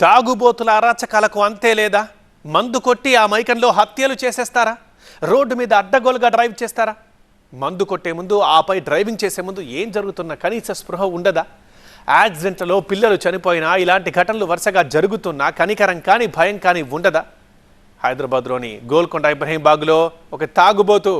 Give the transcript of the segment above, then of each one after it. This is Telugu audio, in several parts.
తాగుబోతుల అరాచకాలకు అంతే లేదా? మందు కొట్టి ఆ మైకంలో హత్యలు చేసేస్తారా? రోడ్డు మీద అడ్డగోలుగా డ్రైవ్ చేస్తారా? మందు కొట్టే ముందు ఆపై డ్రైవింగ్ చేసే ముందు ఏం జరుగుతున్న కనీస స్పృహ ఉండదా? యాక్సిడెంట్లలో పిల్లలు చనిపోయినా ఇలాంటి ఘటనలు వరుసగా జరుగుతున్నా కనికరం కానీ భయం కానీ ఉండదా? హైదరాబాద్లోని గోల్కొండ ఇబ్రహీంబాగ్లో ఒక తాగుబోతు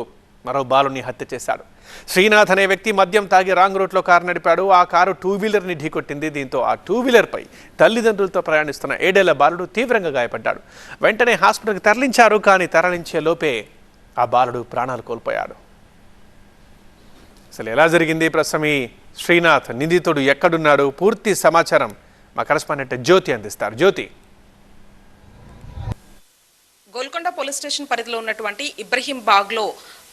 మరో బాలుని హత్య చేశాడు. శ్రీనాథ్ అనే వ్యక్తి మద్యం తాగి రాంగ్ రూట్లో కారు నడిపాడు. ఆ కారు టూ వీలర్ని ఢీకొట్టింది. దీంతో ఆ టూ వీలర్పై తల్లిదండ్రులతో ప్రయాణిస్తున్న ఏడేళ్ళ బాలుడు తీవ్రంగా గాయపడ్డాడు. వెంటనే హాస్పిటల్కి తరలించారు కానీ తరలించే లోపే ఆ బాలుడు ప్రాణాలు కోల్పోయాడు. అసలు ఎలా జరిగింది ప్రస్తుతం ఈ శ్రీనాథ్ నిందితుడు ఎక్కడున్నాడు? పూర్తి సమాచారం మా కరస్పాండెంట్ జ్యోతి అందిస్తారు. జ్యోతి. గోల్కొండ పోలీస్ స్టేషన్ పరిధిలో ఉన్నటువంటి ఇబ్రహీం బాగ్లో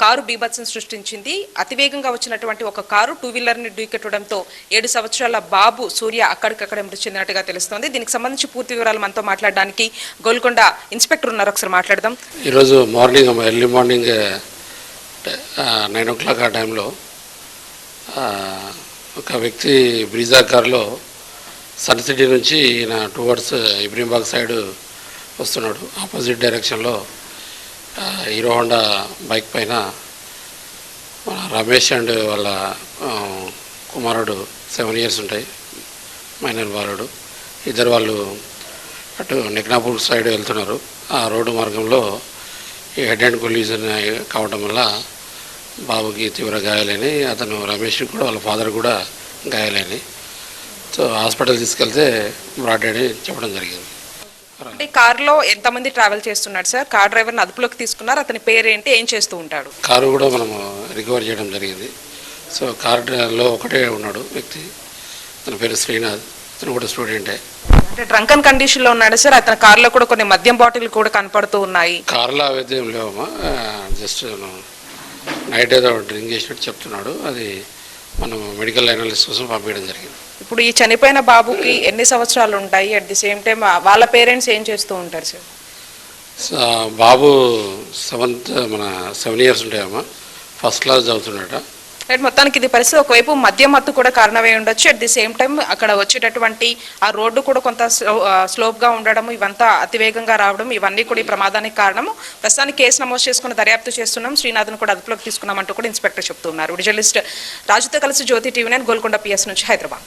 కారు బీభత్సం సృష్టించింది. అతివేగంగా వచ్చినటువంటి ఒక కారు టూ వీలర్ని ఢీకెట్టడంతో ఏడు సంవత్సరాల బాబు సూర్య అక్కడికక్కడ మృతి చెందినట్టుగా తెలుస్తోంది. దీనికి సంబంధించి పూర్తి వివరాలు మనతో మాట్లాడడానికి గోల్కొండ ఇన్స్పెక్టర్ ఉన్నారు. ఒకసారి మాట్లాడదాం. ఈరోజు morning early morning nine o'clock ఆ టైంలో ఒక వ్యక్తి బ్రీజా కారులో సన్ సిటీ నుంచి ఈయన టువర్డ్స్ ఇబ్రీంబాగ్ సైడ్ వస్తున్నాడు. ఆపోజిట్ డైరెక్షన్లో హీరో హోండా బైక్ పైన మన రమేష్ అండ్ వాళ్ళ కుమారుడు సెవెన్ ఇయర్స్ ఉంటాయి మైనర్ బాలుడు. ఇద్దరు వాళ్ళు అటు నిగ్నాపూర్ సైడ్ వెళ్తున్నారు. ఆ రోడ్డు మార్గంలో ఈ హెడ్ అండ్ కొల్యూజన్ కావడం వల్ల బాబుకి తీవ్ర గాయాలని అతను రమేష్ కూడా వాళ్ళ ఫాదర్ కూడా గాయాలని సో హాస్పిటల్ తీసుకెళ్తే బ్రాడ్ అని చెప్పడం జరిగింది. అంటే కారులో ఎంతమంది ట్రావెల్ చేస్తున్నాడు సార్ కార్ డ్రైవర్ని అదుపులోకి తీసుకున్నారు అతని పేరేంటి ఏం చేస్తూ ఉంటాడు? కారు కూడా మనము రికవర్ చేయడం జరిగింది. సో కారులో ఒకటే ఉన్నాడు వ్యక్తి. అతని పేరు శ్రీనాథ్. అతను కూడా స్టూడెంటే అంటే డ్రంకన్ కండిషన్లో ఉన్నాడు సార్ అతని కారులో కూడా కొన్ని మద్యం బాటిల్ కూడా కనపడుతూ ఉన్నాయి. కారులో అవైతే ఏం లేవమ్మా జస్ట్ నైట్ ఏదో డ్రింక్ చేసినట్టు చెప్తున్నాడు. అది మనం మెడికల్ అనాలిసిస్ కోసం పంపించడం జరిగింది. ఇప్పుడు ఈ చనిపోయిన బాబుకి ఎన్ని సంవత్సరాలు ఉంటాయి? అట్ ది సేమ్ టైం వాళ్ళ పేరెంట్స్ ఏం చేస్తూ ఉంటారు సార్ బాబు సెవెంత్ మన సెవెన్ ఇయర్స్ ఉంటాయమ్మా ఫస్ట్ క్లాస్ చదువుతున్నాడట. రైట్ మొత్తానికి ఇది పరిస్థితి. ఒకవైపు మద్య మత్తు కూడా కారణమై ఉండొచ్చు. అట్ ది సేమ్ టైం అక్కడ వచ్చేటటువంటి ఆ రోడ్డు కూడా కొంత స్లోప్గా ఉండడం ఇవంతా అతివేగంగా రావడం ఇవన్నీ కూడా ఈ ప్రమాదానికి కారణము. ప్రస్తుతానికి కేసు నమోదు చేసుకుని దర్యాప్తు చేస్తున్నాం. శ్రీనాథ్ను కూడా అదుపులోకి తీసుకున్నామంటూ కూడా ఇన్స్పెక్టర్ చెప్తున్నారు. జర్నలిస్ట్ రాజుతో కలిసి Jyothi TV nine Golconda PS నుంచి హైదరాబాద్.